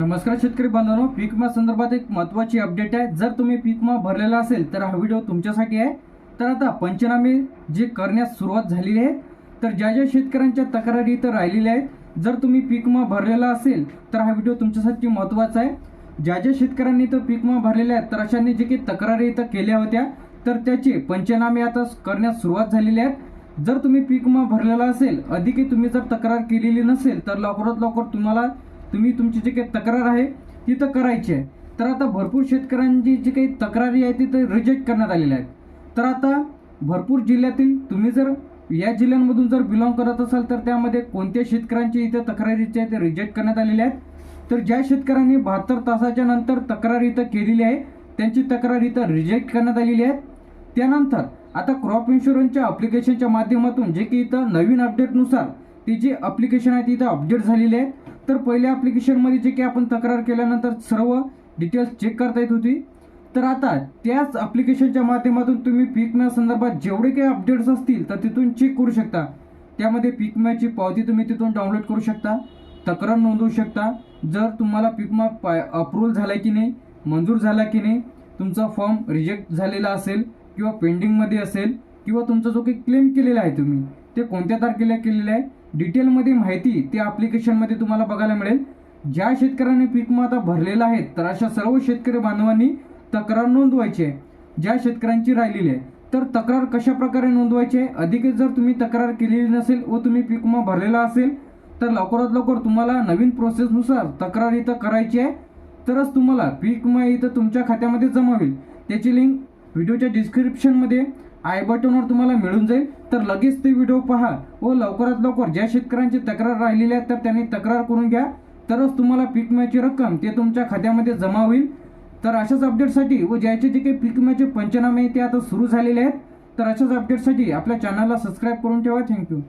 नमस्कार शेतकरी बांधवांनो पीक विमा संदर्भात एक महत्वाची अपडेट आहे. जर तुम्ही पीक विमा भरलेला असेल तर हा व्हिडिओ तुमच्यासाठी आहे. तर आता पंचनामे जे करण्यास सुरुवात झालेली आहे तर ज्या ज्या शेतकऱ्यांच्या तक्रारी इथं राहिलेल्या आहेत जर तुम्ही पीक विमा भरलेला असेल तर हा व्हिडिओ तुमच्यासाठी महत्त्वाचा आहे. ज्या ज्या शेतकऱ्यांनी इथं पीक विमा भरलेल्या आहेत तर अशांनी जे काही तक्रारी इथं केल्या होत्या तर त्याचे पंचनामे आता करण्यास सुरुवात झालेली आहेत. जर तुम्ही पीक विमा भरलेला असेल अधिकही तुम्ही जर तक्रार केलेली नसेल तर लवकरात लवकर तुम्हाला तुम्ही तुमची जी काही तक्रार आहे ती तर करायची आहे. तर आता भरपूर शेतकऱ्यांची जी काही तक्रारी आहे ती तर रिजेक्ट करण्यात आलेल्या आहेत. तर आता भरपूर जिल्ह्यातील तुम्ही जर या जिल्ह्यांमधून जर बिलॉंग करत असाल तर त्यामध्ये कोणत्या शेतकऱ्यांची इथे तक्रारीचे आहे ते रिजेक्ट करण्यात आलेले आहेत. तर ज्या शेतकऱ्यांनी बहात्तर तासाच्या नंतर तक्रार इथं केलेली आहे त्यांची तक्रार इथं रिजेक्ट करण्यात आलेली आहे त्यानंतर आता क्रॉप इन्शुरन्सच्या अप्लिकेशनच्या माध्यमातून जे की इथं नवीन अपडेटनुसार ती जी अप्लिकेशन आहे ती इथं अपडेट झालेली आहे. तर पहिल्या ॲप्लिकेशनमध्ये जे काही आपण तक्रार केल्यानंतर सर्व डिटेल्स चेक करता येत होती. तर आता त्याच ॲप्लिकेशनच्या माध्यमातून तुम्ही पीक संदर्भात जेवढे काही अपडेट्स असतील तर तिथून चेक करू शकता. त्यामध्ये पीक विम्याची पावती तुम्ही तिथून डाउनलोड करू शकता. तक्रार नोंदवू शकता. जर तुम्हाला पीक विमा पाय अप्रूव्हल झाला की नाही मंजूर झाला की नाही तुमचा फॉर्म रिजेक्ट झालेला असेल किंवा पेंडिंगमध्ये असेल किंवा तुमचा जो काही क्लेम केलेला आहे तुम्ही ते कोणत्या तारखेला केलेलं आहे? डिटेलमध्ये माहिती ते ॲप्लिकेशनमध्ये तुम्हाला बघायला मिळेल. ज्या शेतकऱ्यांनी पीक आता भरलेला आहे तर अशा सर्व शेतकरी बांधवांनी तक्रार नोंदवायची आहे. ज्या शेतकऱ्यांची राहिलेली आहे तर तक्रार कशा प्रकारे नोंदवायची आहे? अधिक जर तुम्ही तक्रार केलेली नसेल व तुम्ही पीक विमा भरलेला असेल तर लवकरात लवकर तुम्हाला नवीन प्रोसेसनुसार तक्रार इथं करायची आहे. तरच तुम्हाला पीक विमा इथं तुमच्या खात्यामध्ये जमा होईल. त्याची लिंक व्हिडिओच्या डिस्क्रिप्शनमध्ये आय बटनवर तुम्हाला मिळून जाईल. तर लगेच ते व्हिडिओ पहा व लवकरात लवकर ज्या शेतकऱ्यांची तक्रार राहिलेली आहे तर त्यांनी तक्रार करून घ्या. तरच तुम्हाला पीक विम्याची रक्कम ते तुमच्या खात्यामध्ये जमा होईल. तर अशाच अपडेटसाठी व ज्याचे जे काही पीक विम्याचे पंचनामे ते आता सुरू झालेले आहेत तर अशाच अपडेटसाठी आपल्या चॅनलला सबस्क्राईब करून ठेवा. थँक्यू